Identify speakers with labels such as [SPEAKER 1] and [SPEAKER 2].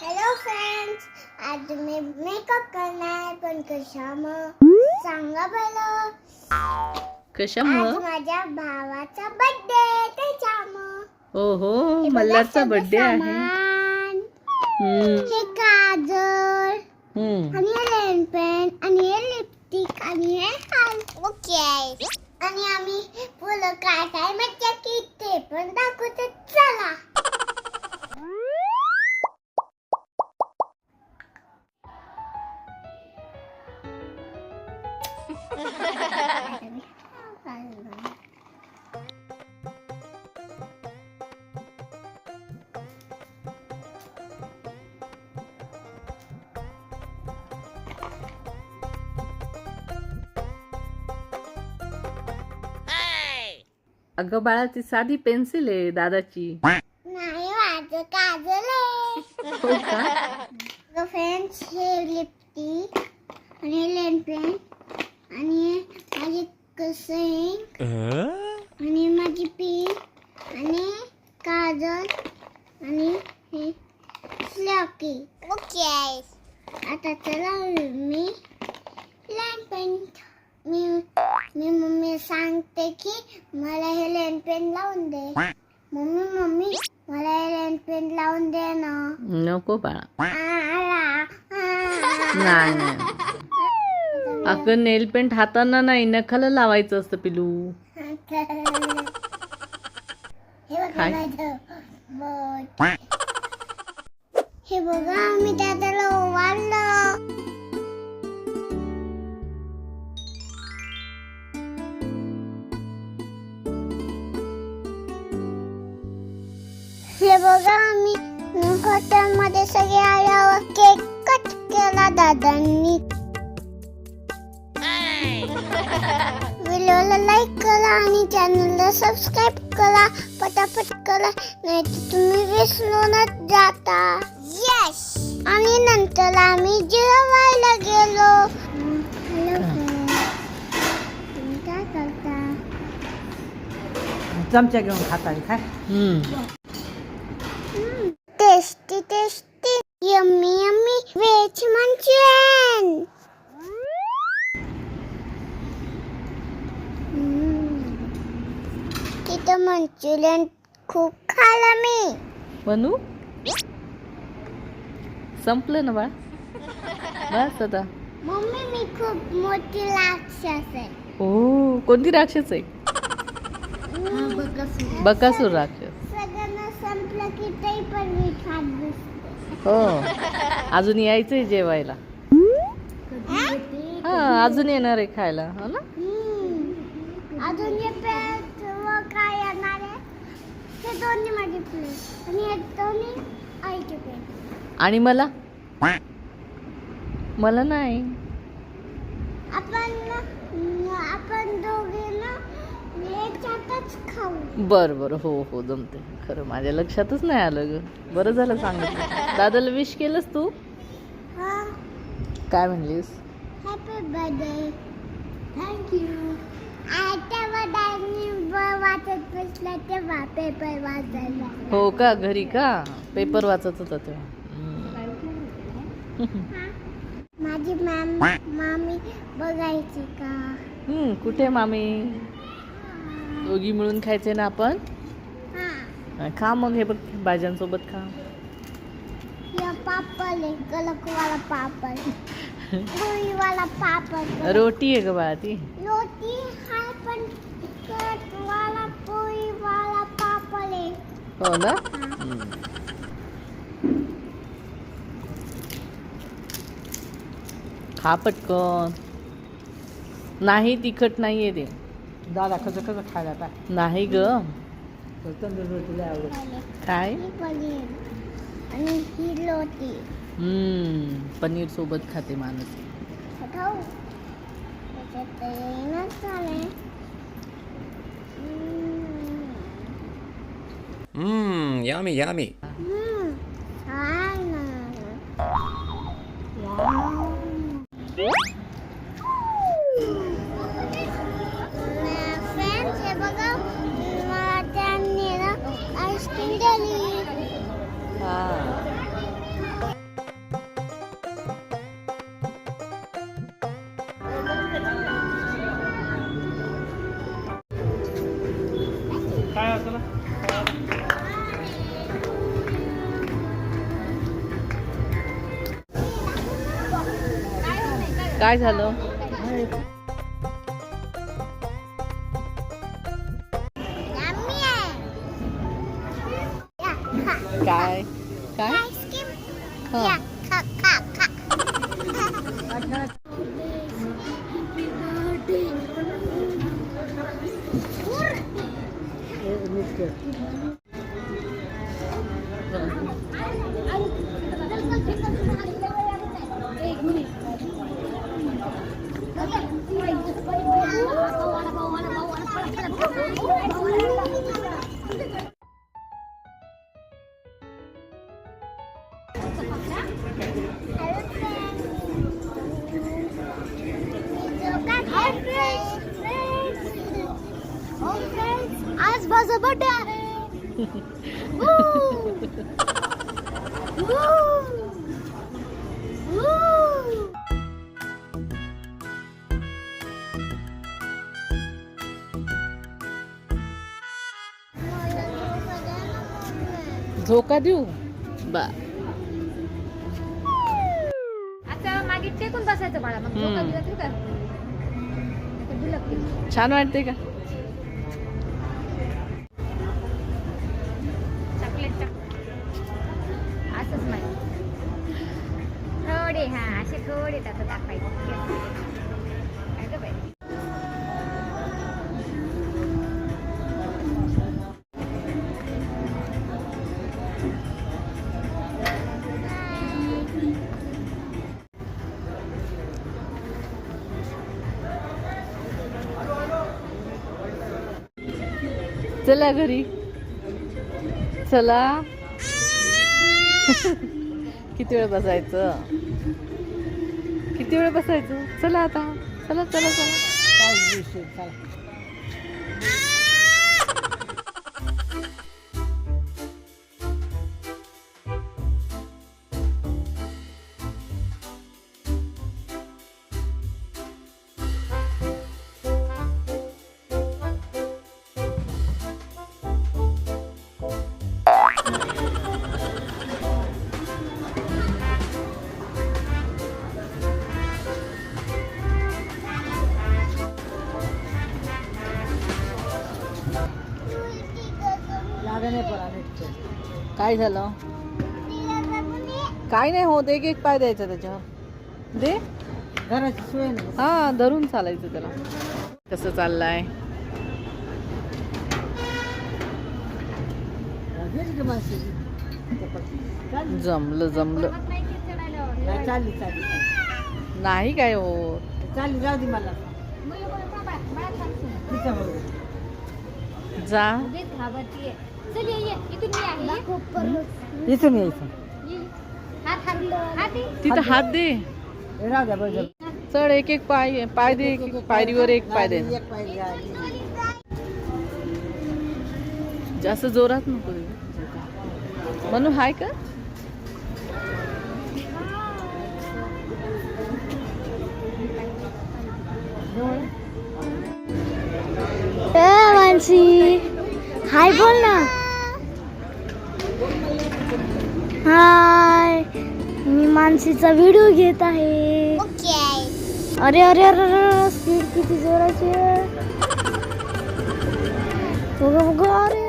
[SPEAKER 1] Hello friends आज मी makeup करणार पण कशा मग सांगा बरं. आज
[SPEAKER 2] कशामुळं
[SPEAKER 1] माझ्या भावाचा बर्थडे त्याच्यामुळं.
[SPEAKER 2] हो हो मल्हारचा
[SPEAKER 1] सगळं
[SPEAKER 2] बर्थडे आहे.
[SPEAKER 1] सामान.
[SPEAKER 2] हम्म,
[SPEAKER 1] हे काजळ.
[SPEAKER 2] हम्म.
[SPEAKER 1] आणि हे लेन पेन आणि हे लिपस्टिक आणि हे ओके आणि आम्ही फुलं काय काय मज्जा की ते पण दाखवतो. चला.
[SPEAKER 2] अगं बाळा ती साधी पेन्सिल आहे दादाची.
[SPEAKER 1] नाही माझं काजल आहे.
[SPEAKER 2] हो
[SPEAKER 1] फ्रेंड्स हे लिपस्टिक आणि हे लेन पेन आणि माझी कसing आणि माझी पिन आणि काजल आणि हे स्लॉकी ओके. आता चला मी लेन पेन मी मी मम्मी सांगते की मला हे लेन पेन लावून दे. मम्मी मम्मी मला हे लेन पेन लावून दे ना.
[SPEAKER 2] नको बाळा. नाही. अगं नेल पेंट हाताना नाही नखाला लावायचं असतं पिलू.
[SPEAKER 1] हे बघा
[SPEAKER 2] काय?
[SPEAKER 1] हे मी दादाला ओवाळलं. हे बघा मी हॉटेलमध्ये सगळे आल्यावर केक कट केला दादांनी. व्हिडिओला लाईक करा आणि चॅनलला सबस्क्राईब करा. पटापट करा नाही तर तुम्ही विसरूनच जाता. यस आणि नंतर आम्ही जेवायला गेलो. हॅलो तुम्ही काय करता
[SPEAKER 3] चमचा घेऊन खाता काय
[SPEAKER 2] हम्म.
[SPEAKER 1] Tasty tasty yummy yummy veg manchurian manchurian खूप खाल्लं मी.
[SPEAKER 2] बनू संपलं ना बाळ? बस आता.
[SPEAKER 1] मम्मी मी खूप मोठी राक्षस आहे.
[SPEAKER 2] हो कोणती राक्षस आहे? बकासूर. राक्षस.
[SPEAKER 1] सगळ्यांना संपलं की ते पण मी खात बसते.
[SPEAKER 2] हो. अजून यायचंय जेवायला. हा अजून येणार आहे खायला हो ना?
[SPEAKER 1] हम्म. अजून हे व काय येणार आहे ते दोन्ही माझे प्लेट आणि हे दोन्ही आईचे प्लेट
[SPEAKER 2] आणि मला? मला नाही.
[SPEAKER 1] आपण न- आपण दोघे ना याच्यातच खाऊ.
[SPEAKER 2] बर बर. हो हो जमते खरं माझ्या लक्षातच नाही आलं ग. बरं झालं सांगितलं दादाला विश केलंस तू?
[SPEAKER 1] हा.
[SPEAKER 2] काय म्हणलीस?
[SPEAKER 1] हॅपी बर्थडे थँक्यू वाचत बसला तेव्हा पेपर वाचायला.
[SPEAKER 2] हो का? घरी का? पेपर वाचत होता तेव्हा.
[SPEAKER 1] माझी मॅम मामी बघायची का?
[SPEAKER 2] हम्म, कुठे मामी? दोघी मिळून खायचे ना आपण? खा मग हे बघ भाज्यांसोबत खा.
[SPEAKER 1] या पापड आहे कलकवाला पापड.
[SPEAKER 2] रोटी आहे ग बाळा ती? हो ना?
[SPEAKER 1] हा.
[SPEAKER 2] खा पटकन. नाही तिखट नाहीये ते.
[SPEAKER 3] दादा कसं कसं खायला काय
[SPEAKER 2] नाही ग.
[SPEAKER 3] तंदूर रोटीला आवडत.
[SPEAKER 2] काय?
[SPEAKER 1] ही आणि ही रोटी.
[SPEAKER 2] पनीर सोबत खाते माणूस.
[SPEAKER 1] खाऊ. त्याच्यात
[SPEAKER 2] काय झालं?
[SPEAKER 1] माझा बर्थडे आहे!
[SPEAKER 2] झोका देऊ? बा.
[SPEAKER 4] आता मागे टेकून बसायचं बाळा मग झोका. दिला तरी.
[SPEAKER 2] छान वाटते का?
[SPEAKER 4] हा थोडे त्याचं दाखवायचं काय
[SPEAKER 2] चला घरी. चला. किती वेळ बसायचं? किती वेळ बसायचं? चला आता. चला चला चला.
[SPEAKER 3] नाही
[SPEAKER 2] काय झालं? काय नाही होत एक एक पाय द्यायचा त्याच्यावर. दे.
[SPEAKER 3] घराची सोय नाही.
[SPEAKER 2] हा धरून चालायचं त्याला. कसं चाललाय? जमलं जमलं.
[SPEAKER 4] नाही
[SPEAKER 3] चालली चालली
[SPEAKER 2] काय होत.
[SPEAKER 3] चालली जाऊ दे मला
[SPEAKER 4] मुलं मुलं थांबा, बाळा थांबशील.
[SPEAKER 3] तिच्याबरोबर
[SPEAKER 2] जा
[SPEAKER 4] उगीच घाबरतीये. चल ये, ये. इथून
[SPEAKER 3] यायचं
[SPEAKER 4] ये. हात हात हात ये.
[SPEAKER 2] तिथं हात दे
[SPEAKER 3] राहू द्या बरं
[SPEAKER 2] चढ एक एक पाय पाय दे एक एक पायरीवर एक पाय दे
[SPEAKER 3] एक पाय द्या.
[SPEAKER 2] जास्त जोरात नको देऊ. म्हणून हाय का
[SPEAKER 1] मानसी हाय बोल ना हाय मी मानसीचा व्हिडिओ घेत आहे अरे अरे अरे स्पीड किती जोराची बघा बघा अरे